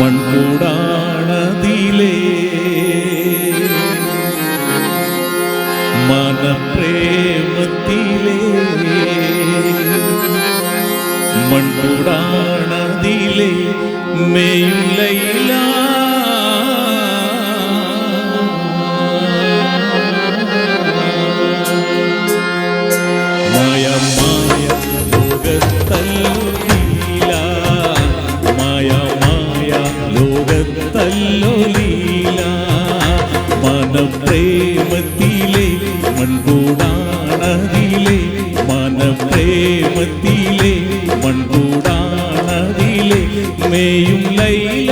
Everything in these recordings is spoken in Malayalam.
മൺകൂടാണതിലേ മനപ്രേമത്തിലേ. മൺകൂടാണതിലേ മേയുലയിലാ മനപ്രേമത്തിലെ മൺകൂടാണതിലെ മനപ്രേമത്തിലെ മൺകൂടാണതിലെ മേയും ലൈല.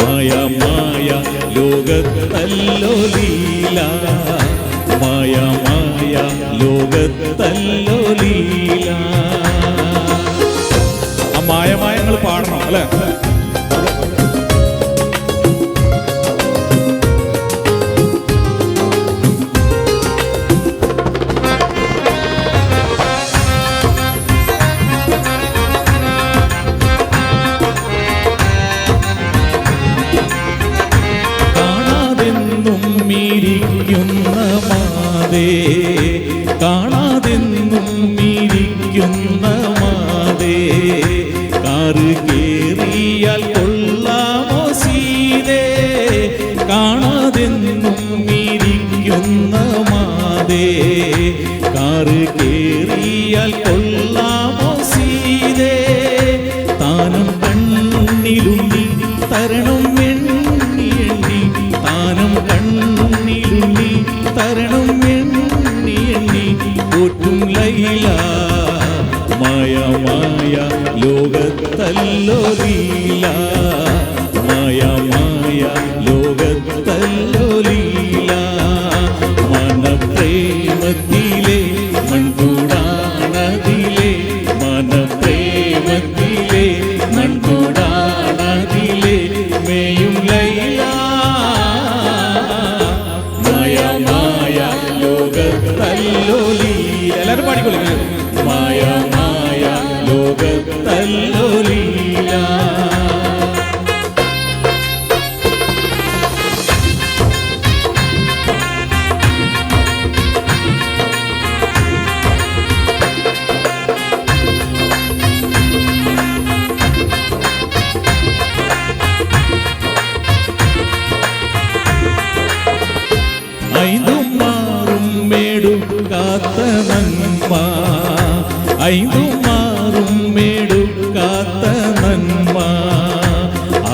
മായ മായ ലോകത്തല്ലോ ലീല. മായ മായ ലോകത്തല്ലോ കാണാതെന്നും ഇരിക്കുന്ന മാതേ കാറ് കേറിയാൽ കൊള്ളാമോ സീതേ? താനം കണ്ണിലുള്ളി തരണം എണ്ണി എണ്ണി താനം കണ്ണിലുണ്ണി തരണം എണ്ണി എണ്ണി പോറ്റും ലൈല മായ മായ ലോകത്തല്ലോ ലീല മായ മൺകൂടാണതിലെ മേയും ലൈല. മായ മായ ലോകത്തല്ലോ ലീല എല്ലാവരും പാടിക്കൊള്ളു മായ മായ ലോകത്തല്ലോ நன்மா ஐந்தும் மாறும் மேடு காத்த நன்மா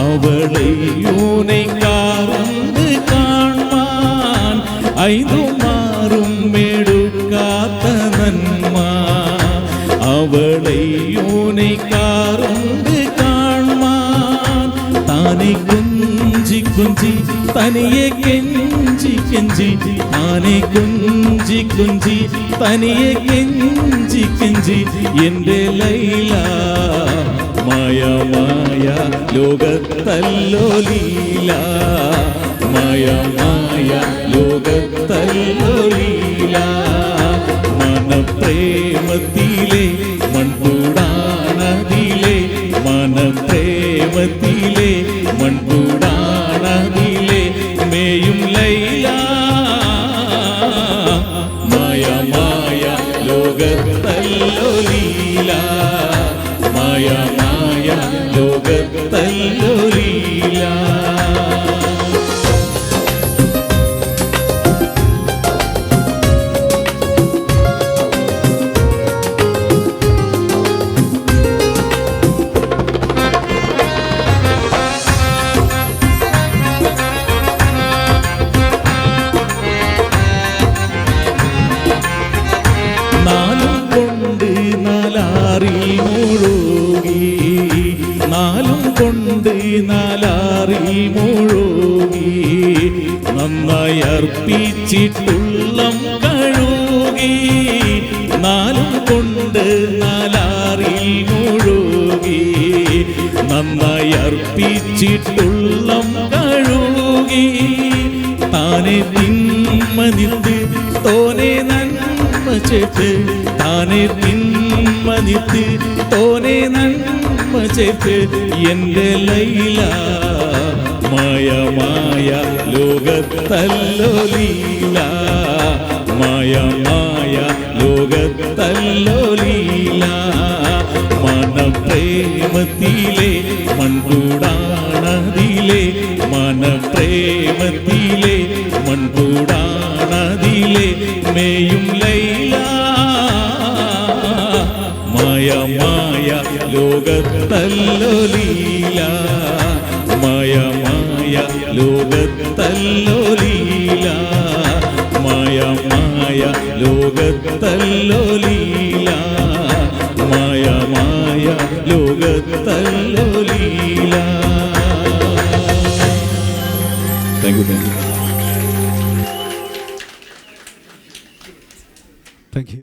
அவளை யூனை காரந்து காண்மான் ஐந்தும் மாறும் மேடு காத்த நன்மா அவளை யூனை காரந்து காண்மான் தானே കുഞ്ചി തനിയെ കെഞ്ചി കെഞ്ചി താനെ കുഞ്ചി കുഞ്ചി തനിയെ കെഞ്ചി കെഞ്ചി. എന്റെ ലൈല മായ മായ ലോകത്തല്ലോ ലീല. മായ മായ ലോകത്തല്ലോ ലീല. മനപ്രേമത്തിലെ മൺപൂടാനതിലെ മനപ്രേമത്തിലെ മൺകൂടാണതിലെ മേയും ലൈല. മായ മായ ലോകത്തല്ലോ ലീല. മായ മായ നന്നായി അർപ്പിച്ചിട്ടുള്ളം കഴുകി നാലും കൊണ്ട് നാലാറിൽ മുഴുകി. നന്നായി അർപ്പിച്ചിട്ടുള്ളം കഴുകി താനെ തിന്മനിത്ത് തോനെ നന്മ ചേത്ത് താനെ തിന്മനിത്ത് തോനെ നന്മ ചേത്ത് എന്റെ ലൈല മായ മായ ലോകത്തല്ലോ ലീല. മായ മായ ലോകത്തല്ലോ ലീല. മനപ്രേമത്തിലെ മൺകൂടാണതിലെ. മനപ്രേമത്തിലെ മൺകൂടാണതിലെ. മേയും ലൈല. മായ മായ ലോകത്തല്ലോ ലീല. മായ മായ ലോകത്തല്ലോ ലീല മായ മായ ലോകത്തല്ലോ ലീല മായ മായ ലോകത്തല്ലോ